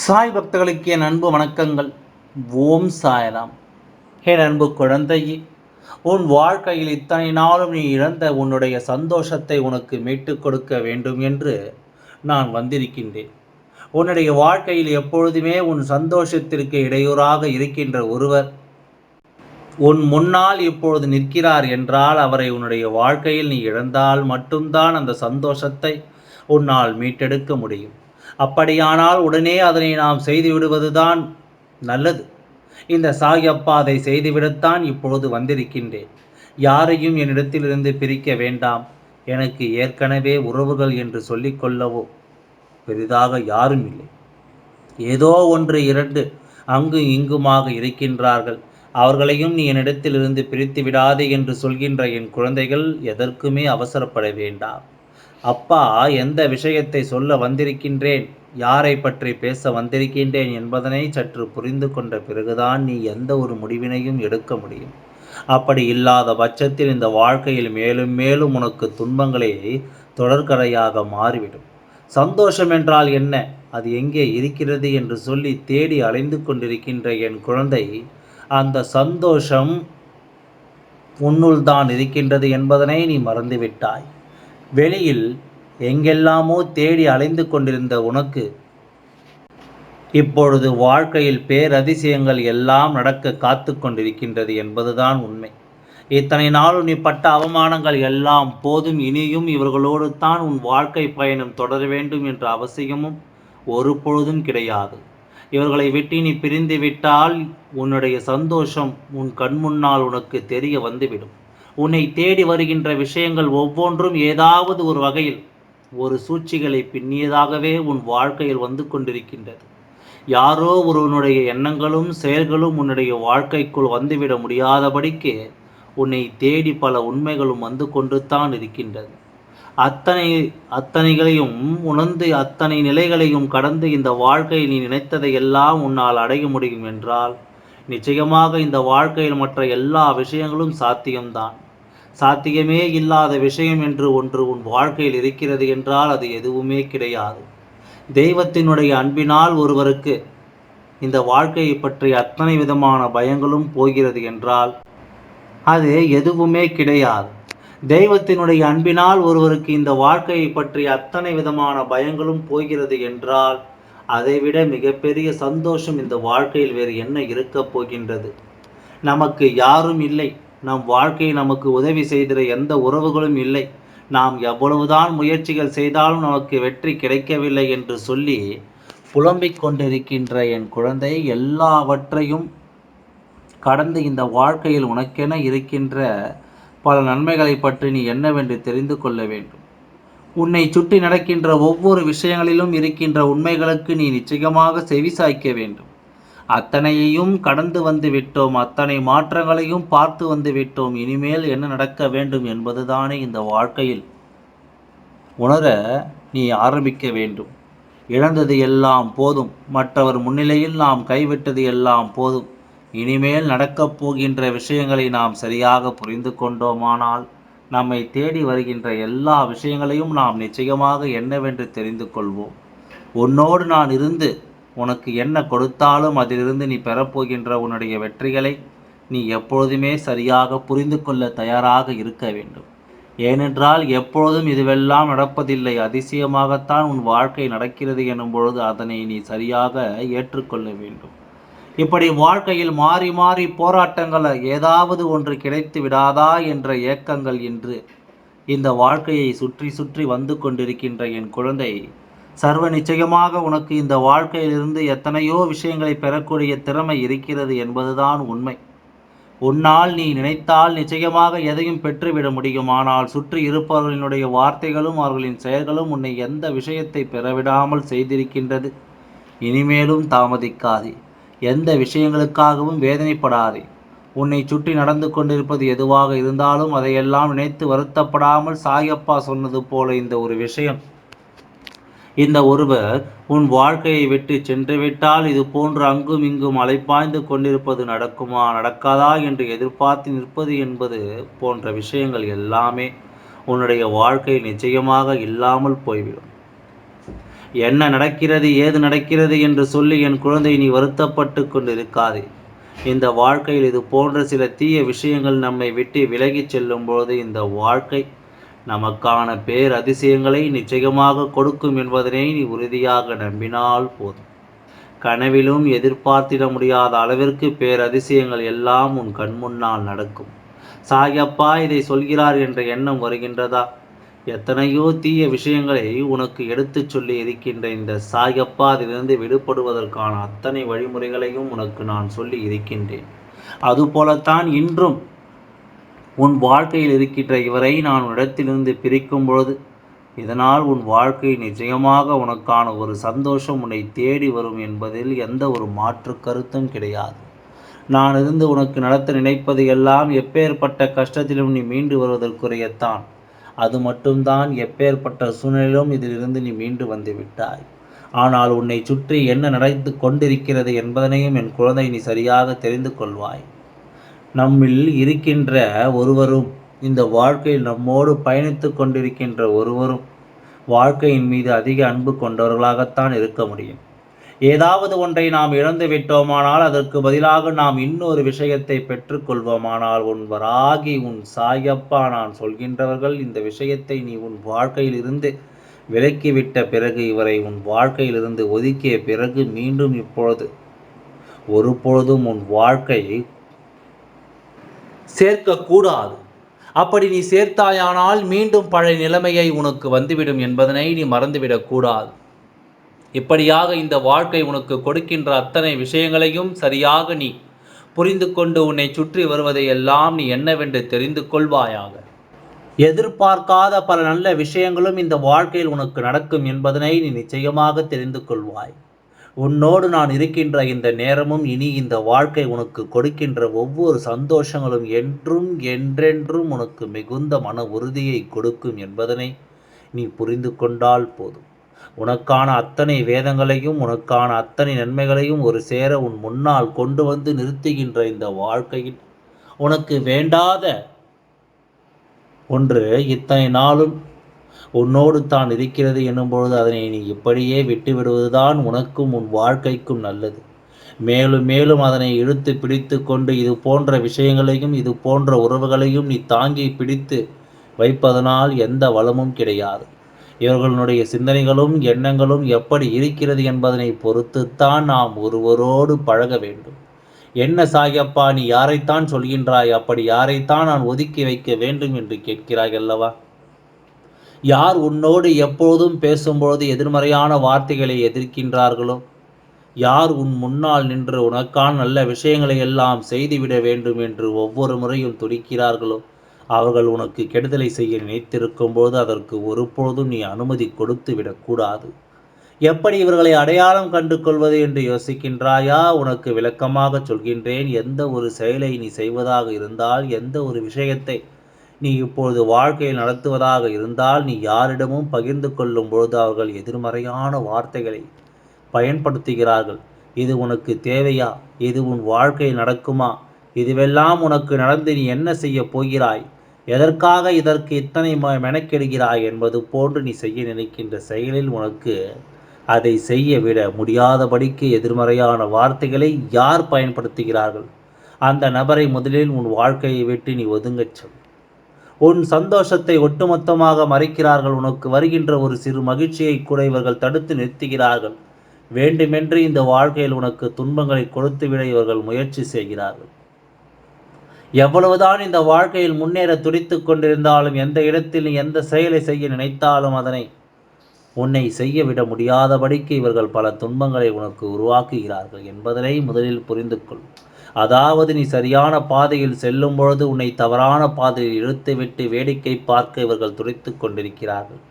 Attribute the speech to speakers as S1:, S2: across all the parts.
S1: சாய் பக்தர்களுக்கு என் அன்பு வணக்கங்கள். ஓம் சாயராம். என் அன்பு குழந்தையே உன் வாழ்க்கையில் இத்தனை நாளும் நீ இழந்த உன்னுடைய சந்தோஷத்தை உனக்கு மீட்டுக் கொடுக்க வேண்டும் என்று நான் வந்திருக்கின்றேன். உன்னுடைய வாழ்க்கையில் எப்பொழுதுமே உன் சந்தோஷத்திற்கு இடையூறாக இருக்கின்ற ஒருவர் உன் முன்னால் இப்பொழுது நிற்கிறார் என்றால் அவரை உன்னுடைய வாழ்க்கையில் நீ இழந்தால் மட்டும்தான் அந்த சந்தோஷத்தை உன்னால் மீட்டெடுக்க முடியும். அப்படியானால் உடனே அதனை நாம் செய்து விடுவதுதான் நல்லது. இந்த சாயப்பா அதை செய்துவிடத்தான் இப்பொழுது வந்திருக்கின்றேன். யாரையும் என்னிடத்திலிருந்து பிரிக்க வேண்டாம். எனக்கு ஏற்கனவே உறவுகள் என்று சொல்லிக்கொள்ளவோ பெரிதாக யாரும் இல்லை. ஏதோ ஒன்று இரண்டு அங்கு இங்குமாக இருக்கின்றார்கள். அவர்களையும் நீ என்னிடத்திலிருந்து பிரித்து விடாதே என்று சொல்கின்ற என் குழந்தைகள் எதற்குமே அவசரப்பட வேண்டாம். அப்பா எந்த விஷயத்தை சொல்ல வந்திருக்கின்றேன்? யாரை பற்றி பேச வந்திருக்கின்றேன் என்பதனை சற்று புரிந்து கொண்ட பிறகுதான் நீ எந்த ஒரு முடிவினையும் எடுக்க முடியும். அப்படி இல்லாத பட்சத்தில் இந்த வாழ்க்கையில் மேலும் மேலும் உனக்கு துன்பங்களே தொடர்கரையாக மாறிவிடும். சந்தோஷம் என்றால் என்ன? அது எங்கே இருக்கிறது என்று சொல்லி தேடி அலைந்து கொண்டிருக்கின்ற என் குழந்தை அந்த சந்தோஷம் உன்னுள் தான் இருக்கின்றது என்பதனை நீ மறந்துவிட்டாய். வெளியில் எங்கெல்லாமோ தேடி அலைந்து கொண்டிருந்த உனக்கு இப்பொழுது வாழ்க்கையில் பேரதிசயங்கள் எல்லாம் நடக்க காத்து கொண்டிருக்கின்றது என்பதுதான் உண்மை. இத்தனை நாளும் நீ பட்ட அவமானங்கள் எல்லாம் போதும் இனியும் இவர்களோடு தான் உன் வாழ்க்கை பயணம் தொடர வேண்டும் என்ற அவசியமும் ஒரு பொழுதும் கிடையாது. இவர்களை விட்டு நீ பிரிந்து விட்டால் உன்னுடைய சந்தோஷம் உன் கண் முன்னால் உனக்கு தெரிய வந்துவிடும். உன்னை தேடி வருகின்ற விஷயங்கள் ஒவ்வொன்றும் ஏதாவது ஒரு வகையில் ஒரு சூழ்ச்சிகளை பின்னியதாகவே உன் வாழ்க்கையில் வந்து கொண்டிருக்கின்றது. யாரோ ஒருவனுடைய எண்ணங்களும் செயல்களும் உன்னுடைய வாழ்க்கைக்குள் வந்துவிட முடியாதபடிக்கு உன்னை தேடி பல உண்மைகளும் வந்து கொண்டு தான் இருக்கின்றது. அத்தனை அத்தனைகளையும் உணர்ந்து அத்தனை நிலைகளையும் கடந்து இந்த வாழ்க்கையை நீ நினைத்ததை எல்லாம் உன்னால் அடைய முடியும் என்றால் நிச்சயமாக இந்த வாழ்க்கையில் மற்ற எல்லா விஷயங்களும் சாத்தியம்தான். சாத்தியமே இல்லாத விஷயம் என்று ஒன்று உன் வாழ்க்கையில் இருக்கிறது என்றால் அது எதுவுமே கிடையாது. தெய்வத்தினுடைய அன்பினால் ஒருவருக்கு இந்த வாழ்க்கையை பற்றி அத்தனை விதமான பயங்களும் போகிறது என்றால் அது எதுவுமே கிடையாது. தெய்வத்தினுடைய அன்பினால் ஒருவருக்கு இந்த வாழ்க்கையை பற்றி அத்தனை விதமான பயங்களும் போகிறது என்றால் அதைவிட மிகப்பெரிய சந்தோஷம் இந்த வாழ்க்கையில் வேறு என்ன இருக்கப் போகின்றது? நமக்கு யாரும் இல்லை. நம் வாழ்க்கை நமக்கு உதவி செய்கிற எந்த உறவுகளும் இல்லை. நாம் எவ்வளவுதான் முயற்சிகள் செய்தாலும் நமக்கு வெற்றி கிடைக்கவில்லை என்று சொல்லி புலம்பிக் கொண்டிருக்கின்ற என் குழந்தை எல்லாவற்றையும் கடந்து இந்த வாழ்க்கையில் உனக்கென இருக்கின்ற பல நன்மைகளை பற்றி நீ என்னவென்று தெரிந்து கொள்ள வேண்டும். உன்னை சுற்றி நடக்கின்ற ஒவ்வொரு விஷயங்களிலும் இருக்கின்ற உண்மைகளுக்கு நீ நிச்சயமாக செவிசாய்க்க வேண்டும். அத்தனையையும் கடந்து வந்து விட்டோம். அத்தனை மாற்றங்களையும் பார்த்து வந்து விட்டோம். இனிமேல் என்ன நடக்க வேண்டும் என்பதுதானே இந்த வாழ்க்கையில். உணர நீ ஆரம்பிக்க வேண்டும். இழந்தது எல்லாம் போதும். மற்றவர் முன்னிலையில் நாம் கைவிட்டது எல்லாம் போதும். இனிமேல் நடக்கப் போகின்ற விஷயங்களை நாம் சரியாக புரிந்து கொண்டோமானால் நம்மை தேடி வருகின்ற எல்லா விஷயங்களையும் நாம் நிச்சயமாக என்னவென்று தெரிந்து கொள்வோம். உன்னோடு நான் இருந்து உனக்கு என்ன கொடுத்தாலும் அதிலிருந்து நீ பெறப்போகின்ற உன்னுடைய வெற்றிகளை நீ எப்பொழுதுமே சரியாக புரிந்து கொள்ள தயாராக இருக்க வேண்டும். ஏனென்றால் எப்பொழுதும் இதுவெல்லாம் நடப்பதில்லை. அதிசயமாகத்தான் உன் வாழ்க்கை நடக்கிறது எனும் பொழுது அதனை நீ சரியாக ஏற்றுக்கொள்ள வேண்டும். இப்படி வாழ்க்கையில் மாறி மாறி போராட்டங்கள் ஏதாவது ஒன்று கிடைத்து விடாதா என்ற ஏக்கங்கள் என்று இந்த வாழ்க்கையை சுற்றி சுற்றி வந்து கொண்டிருக்கின்ற என் குழந்தை. சர்வ நிச்சயமாக உனக்கு இந்த வாழ்க்கையிலிருந்து எத்தனையோ விஷயங்களை பெறக்கூடிய திறமை இருக்கிறது என்பதுதான் உண்மை. உன்னால் நீ நினைத்தால் நிச்சயமாக எதையும் பெற்றுவிட முடியும். ஆனால் சுற்றி இருப்பவர்களினுடைய வார்த்தைகளும் அவர்களின் செயல்களும் உன்னை எந்த விஷயத்தை பெறவிடாமல் செய்திருக்கின்றது. இனிமேலும் தாமதிக்காதே. எந்த விஷயங்களுக்காகவும் வேதனைப்படாதே. உன்னை சுற்றி நடந்து கொண்டிருப்பது எதுவாக இருந்தாலும் அதையெல்லாம் நினைத்து வருத்தப்படாமல் சாயப்பா சொன்னது போல இந்த ஒரு விஷயம். இந்த ஒருவர் உன் வாழ்க்கையை விட்டு சென்று விட்டால் இது போன்று அங்கும் இங்கும் அலைப்பாய்ந்து கொண்டிருப்பது நடக்குமா நடக்காதா என்று எதிர்பார்த்து நிற்பது என்பது போன்ற விஷயங்கள் எல்லாமே உன்னுடைய வாழ்க்கை நிச்சயமாக இல்லாமல் போய்விடும். என்ன நடக்கிறது ஏது நடக்கிறது என்று சொல்லி என் குழந்தை நீ வருத்தப்பட்டு கொண்டிருக்காதே. இந்த வாழ்க்கையில் இது போன்ற சில தீய விஷயங்கள் நம்மை விட்டு விலகிச் செல்லும்போது இந்த வாழ்க்கை நமக்கான பேர் அதிசயங்களை நிச்சயமாக கொடுக்கும் என்பதனை நீ உறுதியாக நம்பினால் போதும். கனவிலும் எதிர்பார்த்திட முடியாத அளவிற்கு பேரதிசயங்கள் எல்லாம் உன் கண்முன்னால் நடக்கும். சாயப்பா இதை சொல்கிறார் என்ற எண்ணம் வருகின்றதா? எத்தனையோ தீய விஷயங்களை உனக்கு எடுத்துச் சொல்லி இருக்கின்ற இந்த சாயப்பா அதிலிருந்து விடுபடுவதற்கான அத்தனை வழிமுறைகளையும் உனக்கு நான் சொல்லி இருக்கின்றேன். அதுபோலத்தான் இன்றும் உன் வாழ்க்கையில் இருக்கின்ற இவரை நான் இடத்திலிருந்து பிரிக்கும் பொழுது இதனால் உன் வாழ்க்கை நிச்சயமாக உனக்கான ஒரு சந்தோஷம் உன்னை தேடி வரும் என்பதில் எந்த ஒரு மாற்று கருத்தும் கிடையாது. நான் இருந்து உனக்கு நடத்த நினைப்பது எல்லாம் எப்பேற்பட்ட கஷ்டத்திலும் நீ மீண்டு வருவதற்குரியத்தான். அது மட்டும்தான் எப்பேற்பட்ட சூழ்நிலையிலும் இதிலிருந்து நீ மீண்டு வந்து விட்டாய். ஆனால் உன்னை சுற்றி என்ன நடந்து கொண்டிருக்கிறது என்பதனையும் என் குழந்தை நீ சரியாக தெரிந்து கொள்வாய். நம்மில் இருக்கின்ற ஒருவரும் இந்த வாழ்க்கையில் நம்மோடு பயணித்து கொண்டிருக்கின்ற ஒருவரும் வாழ்க்கையின் மீது அதிக அன்பு கொண்டவர்களாகத்தான் இருக்க முடியும். ஏதாவது ஒன்றை நாம் இழந்து விட்டோமானால் அதற்கு பதிலாக நாம் இன்னொரு விஷயத்தை பெற்றுக்கொள்வோமானால் உன் வராகி உன் சாயப்பா நான் சொல்கின்றவர்கள் இந்த விஷயத்தை நீ உன் வாழ்க்கையிலிருந்து விலக்கிவிட்ட பிறகு இவரை உன் வாழ்க்கையிலிருந்து ஒதுக்கிய பிறகு மீண்டும் இப்பொழுது ஒருபொழுதும் உன் வாழ்க்கையை சேர்க்கக்கூடாது. அப்படி நீ சேர்த்தாயானால் மீண்டும் பழைய நிலைமையை உனக்கு வந்துவிடும் என்பதனை நீ மறந்துவிடக்கூடாது. இப்படியாக இந்த வாழ்க்கை உனக்கு கொடுக்கின்ற அத்தனை விஷயங்களையும் சரியாக நீ புரிந்து கொண்டு உன்னை சுற்றி வருவதை எல்லாம் நீ என்னவென்று தெரிந்து கொள்வாயாக. எதிர்பார்க்காத பல நல்ல விஷயங்களும் இந்த வாழ்க்கையில் உனக்கு நடக்கும் என்பதனை நீ நிச்சயமாக தெரிந்து கொள்வாய். உன்னோடு நான் இருக்கின்ற இந்த நேரமும் இனி இந்த வாழ்க்கை உனக்கு கொடுக்கின்ற ஒவ்வொரு சந்தோஷங்களும் என்றும் என்றென்றும் உனக்கு மிகுந்த மன உறுதியை கொடுக்கும் என்பதனை நீ புரிந்து கொண்டால் போதும். உனக்கான அத்தனை வேதங்களையும் உனக்கான அத்தனை நன்மைகளையும் ஒரு சேர உன் முன்னால் கொண்டு வந்து நிறுத்துகின்ற இந்த வாழ்க்கையில் உனக்கு வேண்டாத ஒன்று இத்தனை நாளும் உன்னோடு தான் இருக்கிறது என்னும்பொழுது அதனை நீ இப்படியே விட்டுவிடுவதுதான் உனக்கும் உன் வாழ்க்கைக்கும் நல்லது. மேலும் மேலும் அதனை இழுத்து பிடித்து கொண்டு இது போன்ற விஷயங்களையும் இது போன்ற உறவுகளையும் நீ தாங்கி பிடித்து வைப்பதனால் எந்த வளமும் கிடையாது. இவர்களுடைய சிந்தனைகளும் எண்ணங்களும் எப்படி இருக்கிறது என்பதனை பொறுத்துத்தான் நாம் ஒருவரோடு பழக வேண்டும். என்ன சாயப்பா நீ யாரைத்தான் சொல்கின்றாய்? அப்படி யாரைத்தான் நான் ஒதுக்கி வைக்க வேண்டும் என்று கேட்கிறாய் அல்லவா? யார் உன்னோடு எப்பொழுதும் பேசும்பொழுது எதிர்மறையான வார்த்தைகளை எதிர்க்கின்றார்களோ? யார் உன் முன்னால் நின்று உனக்கான நல்ல விஷயங்களை எல்லாம் செய்துவிட வேண்டும் என்று ஒவ்வொரு முறையும் துடிக்கிறார்களோ? அவர்கள் உனக்கு கெடுதலை செய்ய நினைத்திருக்கும் போது அதற்கு ஒருபோதும் நீ அனுமதி கொடுத்து விடக்கூடாது. எப்படி இவர்களை அடையாளம் கண்டு கொள்வது என்று யோசிக்கின்றாயா? உனக்கு விளக்கமாக சொல்கின்றேன் எந்த ஒரு செயலை நீ செய்வதாக இருந்தால் எந்த ஒரு விஷயத்தை நீ இப்பொழுது வாழ்க்கையில் நடத்துவதாக இருந்தால் நீ யாரிடமும் பகிர்ந்து கொள்ளும் பொழுது அவர்கள் எதிர்மறையான வார்த்தைகளை பயன்படுத்துகிறார்கள். இது உனக்கு தேவையா? இது உன் வாழ்க்கை நடக்குமா? இதுவெல்லாம் உனக்கு நடந்து நீ என்ன செய்ய போகிறாய்? எதற்காக இதற்கு இத்தனை மெனக்கெடுகிறாய் என்பது போன்று நீ செய்ய நினைக்கின்ற செயலில் உனக்கு அதை செய்ய விட முடியாதபடிக்கு எதிர்மறையான வார்த்தைகளை யார் பயன்படுத்துகிறார்கள்? அந்த நபரை முதலில் உன் வாழ்க்கையை விட்டு நீ ஒதுங்கச் சொல். உன் சந்தோஷத்தை ஒட்டுமொத்தமாக மறைக்கிறார்கள் உனக்கு வருகின்ற ஒரு சிறு மகிழ்ச்சியை கூட இவர்கள் தடுத்து நிறுத்துகிறார்கள். வேண்டுமென்று இந்த வாழ்க்கையில் உனக்கு துன்பங்களை கொடுத்துவிட இவர்கள் முயற்சி செய்கிறார்கள். எவ்வளவுதான் இந்த வாழ்க்கையில் முன்னேற துடித்து கொண்டிருந்தாலும் எந்த இடத்தில் எந்த செயலை செய்ய நினைத்தாலும் அதனை உன்னை செய்ய விட முடியாதபடிக்கு இவர்கள் பல துன்பங்களை உனக்கு உருவாக்குகிறார்கள் என்பதனை முதலில் புரிந்து கொள் அதாவது நீ சரியான பாதையில் செல்லும் பொழுது உன்னை தவறான பாதையில் இழுத்துவிட்டு வேடிக்கை பார்க்க இவர்கள் துடித்து கொண்டிருக்கிறார்கள்.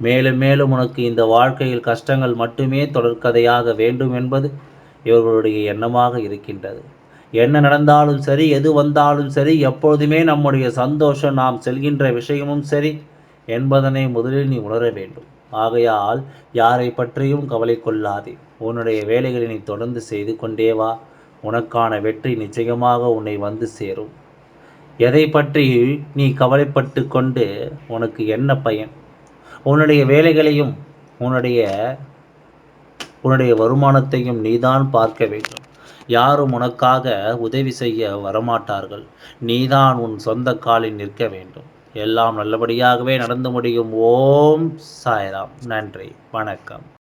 S1: மேலும் மேலும் உனக்கு இந்த வாழ்க்கையில் கஷ்டங்கள் மட்டுமே தொடர்கதையாக வேண்டும் என்பது இவர்களுடைய எண்ணமாக இருக்கின்றது. என்ன நடந்தாலும் சரி எது வந்தாலும் சரி எப்பொழுதுமே நம்முடைய சந்தோஷம் நாம் செல்கின்ற விஷயமும் சரி என்பதனை முதலில் நீ உணர வேண்டும். ஆகையால் யாரை பற்றியும் கவலை கொள்ளாதே. உன்னுடைய வேலைகளை நீ தொடர்ந்து செய்து கொண்டே வா. உனக்கான வெற்றி நிச்சயமாக உன்னை வந்து சேரும். எதை பற்றி நீ கவலைப்பட்டு கொண்டு உனக்கு என்ன பயன்? உன்னுடைய வேலைகளையும் உன்னுடைய உன்னுடைய வருமானத்தையும் நீதான் பார்க்க வேண்டும். யாரும் உனக்காக உதவி செய்ய வரமாட்டார்கள். நீதான் உன் சொந்த காலில் நிற்க வேண்டும். எல்லாம் நல்லபடியாகவே நடந்து முடியும். ஓம் சாய்ராம். நன்றி. வணக்கம்.